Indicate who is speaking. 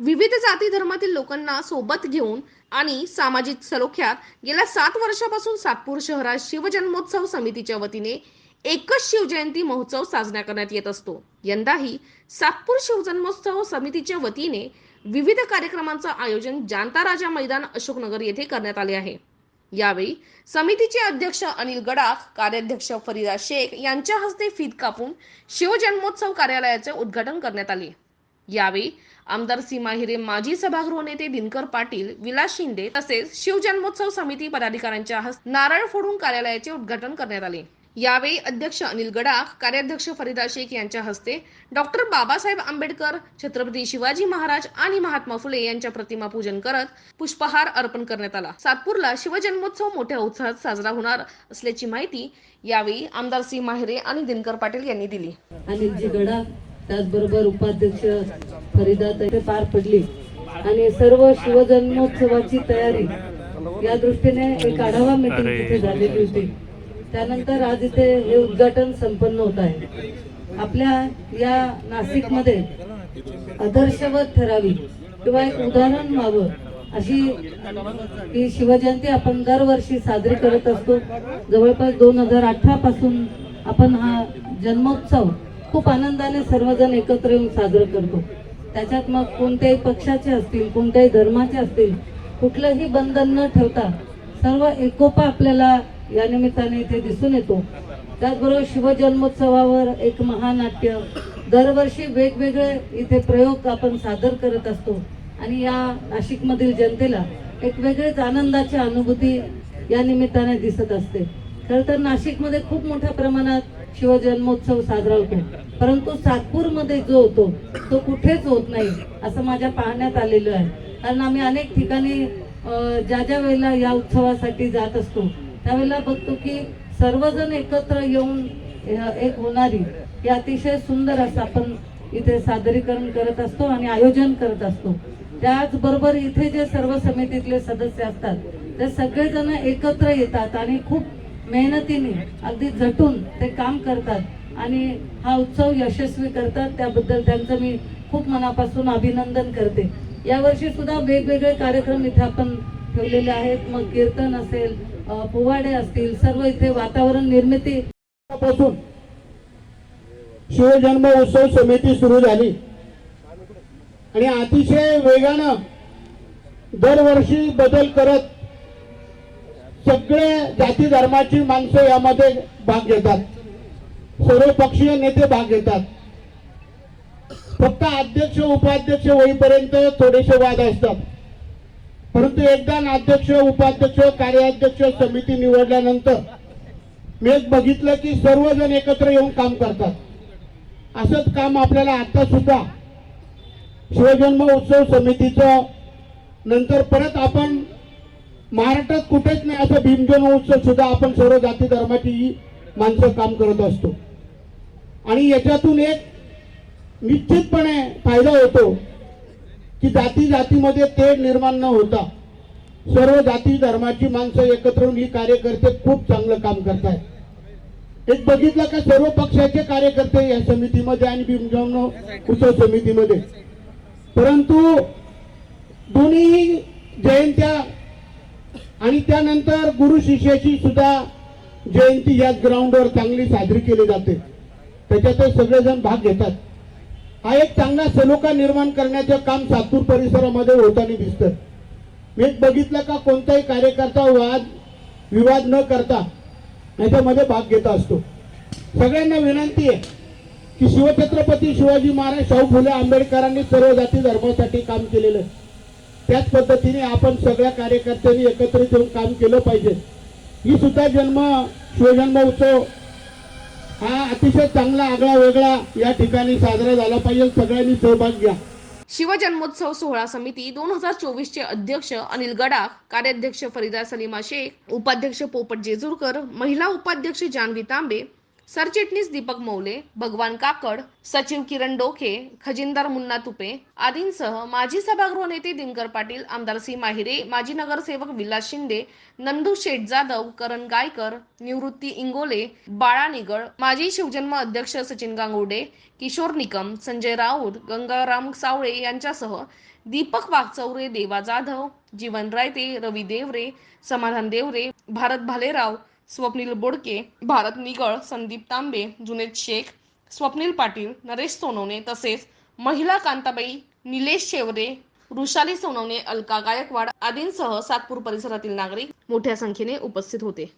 Speaker 1: विविध जाती धर्मातील लोकांना सोबत घेऊन आणि सामाजिक सलोख्यात गेल्या सात वर्षापासून सातपूर शहरात शिवजन्मोत्सव समितीच्या वतीने एकच शिवजयंती महोत्सव साजरा करण्यात येत असतो. यंदाही सातपूर शिवजन्मोत्सव समितीच्या वतीने विविध कार्यक्रमांचं आयोजन जानता राजा मैदान अशोकनगर येथे करण्यात आले आहे. यावेळी समितीचे अध्यक्ष अनिल गडाख कार्याध्यक्ष फरीदा शेख यांच्या हस्ते फीत कापून शिवजन्मोत्सव कार्यालयाचे उद्घाटन करण्यात आले. यावेळी आमदार सीमा हिरे माजी सभागृह नेते दिनकर पाटील विलास शिंदे तसेच शिवजन्मोत्सव समिती पदाधिकाऱ्यांच्या हस्ते नारळ फोडून कार्यालयाचे उद्घाटन करण्यात आले. यावेळी अध्यक्ष अनिल गडाख कार्याध्यक्ष फरीदा शेख यांच्या हस्ते डॉक्टर बाबासाहेब आंबेडकर छत्रपती शिवाजी महाराज आणि महात्मा फुले यांच्या प्रतिमा पूजन करत पुष्पहार अर्पण करण्यात आला. सातपूरला शिवजन्मोत्सव मोठ्या उत्साहात साजरा होणार असल्याची माहिती यावेळी आमदार सी. माहिरे आणि दिनकर पाटील यांनी दिली.
Speaker 2: अनिलजी गडा त्याचबरोबर उपाध्यक्ष फरीदा ते पार पडली. आणि सर्व शिवजन्मोत्सवाची तयारी या दृष्टीने एक आढावा मीटिंग तिथे झालेली होती. त्यानंतर आज इथे हे उद्घाटन संपन्न होत आहे. आपल्या या नाशिकमध्ये आदर्शवत ठरावी किंवा एक उदाहरण व्हावं अशी ही शिवजयंती आपण दरवर्षी साजरी करत असतो. जवळपास दोन हजार अठरा पासून आपण हा जन्मोत्सव खूप आनंदाने सर्वजण एकत्र येऊन साजरं करतो. त्याच्यात मग कोणत्याही पक्षाचे असतील कोणत्याही धर्माचे असतील कुठलंही बंधन न ठेवता सर्व एकोपा आपल्याला या निमित्ताने इथे दिसून येतो. त्याचबरोबर शिवजन्मोत्सवावर एक महानाट्य. दरवर्षी वेगवेगळे इथे प्रयोग आपण सादर करत असतो. आणि या नाशिकमधील जनतेला एक वेगळीच आनंदाची अनुभूती या निमित्ताने दिसत असते. खरं तर नाशिकमध्ये खूप मोठ्या प्रमाणात शिवजन्मोत्सव साजरा होतो. परंतु सातपूरमध्ये जो होतो तो कुठेच होत नाही असं माझ्या पाहण्यात आलेलं आहे. कारण आम्ही अनेक ठिकाणी ज्या ज्या वेळेला या उत्सवासाठी जात असतो त्यावेळेला बघतो की सर्वजण एकत्र येऊन एक होणारी हे अतिशय सुंदर असं आपण इथे सादरीकरण करत असतो आणि आयोजन करत असतो. त्याचबरोबर इथे जे सर्व समितीतले सदस्य असतात ते सगळेजण एकत्र येतात आणि खूप मेहनतीने अगदी झटून ते काम करतात आणि हा उत्सव यशस्वी करतात. त्याबद्दल त्यांचं मी खूप मनापासून अभिनंदन करते. यावर्षी सुद्धा वेगवेगळे कार्यक्रम इथे आपण ठेवलेले आहेत. मग कीर्तन असेल पोवाडे असतील सर्व इथे वातावरण निर्मिती
Speaker 3: पासून. शिवजन्म उत्सव समिती सुरू झाली. आणि अतिशय वेगानं दरवर्षी बदल करत सगळे जाती धर्माची माणसं यामध्ये भाग घेतात. सर्व पक्षीय नेते भाग घेतात. फक्त अध्यक्ष उपाध्यक्ष होईपर्यंत थोडेसे वाद असतात. परंतु एकदा अध्यक्ष उपाध्यक्ष कार्याध्यक्ष समिती निवडल्यानंतर मी एक बघितलं की सर्वजण एकत्र येऊन काम करतात. असंच काम आपल्याला आता सुद्धा शिवजन्म उत्सव समितीचं नंतर परत आपण महाराष्ट्रात कुठेच नाही असं भीमजन्म उत्सव सुद्धा आपण सर्व जाती धर्माची ही माणसं काम करत असतो. आणि याच्यातून एक निश्चितपणे फायदा होतो. की जाती जातीमध्ये तेढ निर्माण न होता सर्व जाती धर्माची माणसं एकत्र येऊन ही कार्यकर्ते खूप चांगलं काम करतायत. एक बघितलं का सर्व पक्षाचे कार्यकर्ते या समितीमध्ये आणि भीमजन उत्सव समितीमध्ये. परंतु दोन्ही जयंत्या आणि त्यानंतर गुरु शिष्याची सुद्धा जयंती याच ग्राउंडवर चांगली साजरी केली जाते. त्याच्यात सगळेजण भाग घेतात. हा एक चांगला सलोखा निर्माण करण्याचं काम सातूर परिसरामध्ये होताना दिसतं मी बघितलं का कोणताही कार्यकर्ता वाद विवाद न करता याच्यामध्ये भाग घेत असतो. सगळ्यांना विनंती आहे की शिवछत्रपती शिवाजी महाराज शाहू फुले आंबेडकरांनी सर्व जाती धर्मासाठी काम केलेलं आहे. त्याच पद्धतीने आपण सगळ्या कार्यकर्त्यांनी एकत्रित येऊन काम केलं पाहिजे. ही सुद्धा जन्म शिवजन्म उत्सव हा अतिशय चांगला आगळा वेगळा या ठिकाणी साजरा झाला पाहिजे. सगळ्यांनी सहभाग घ्या.
Speaker 1: शिवजन्मोत्सव सोहळा समिती दोन हजार चोवीस चे अध्यक्ष अनिल गडाख कार्याध्यक्ष फरीदा सलीमा शेख उपाध्यक्ष पोपट जेजूरकर महिला उपाध्यक्ष जानवी तांबे सरचिटणीस दीपक मौले भगवान काकड सचिव किरण डोके खजिनदार मुन्ना तुपे आदींसह माजी सभागृह नेते दिनकर पाटील आमदार सी माहिरे माजी नगरसेवक विलास शिंदे नंदू शेठ जाधव करण गायकर निवृत्ती इंगोले बाळा निगळ माजी शिवजन्म अध्यक्ष सचिन गांगुर्डे किशोर निकम संजय राऊत गंगाराम सावळे यांच्यासह दीपक वाघचौरे देवा जाधव जीवन रायते रवी देवरे समाधान देवरे भारत भालेराव स्वप्नील बोडके भारत निगळ संदीप तांबे जुनेद शेख स्वप्नील पाटील नरेश सोनवणे तसेच महिला कांताबाई निलेश शेवरे वृषाली सोनवणे अलका गायकवाड आदींसह सातपूर परिसरातील नागरिक मोठ्या संख्येने उपस्थित होते.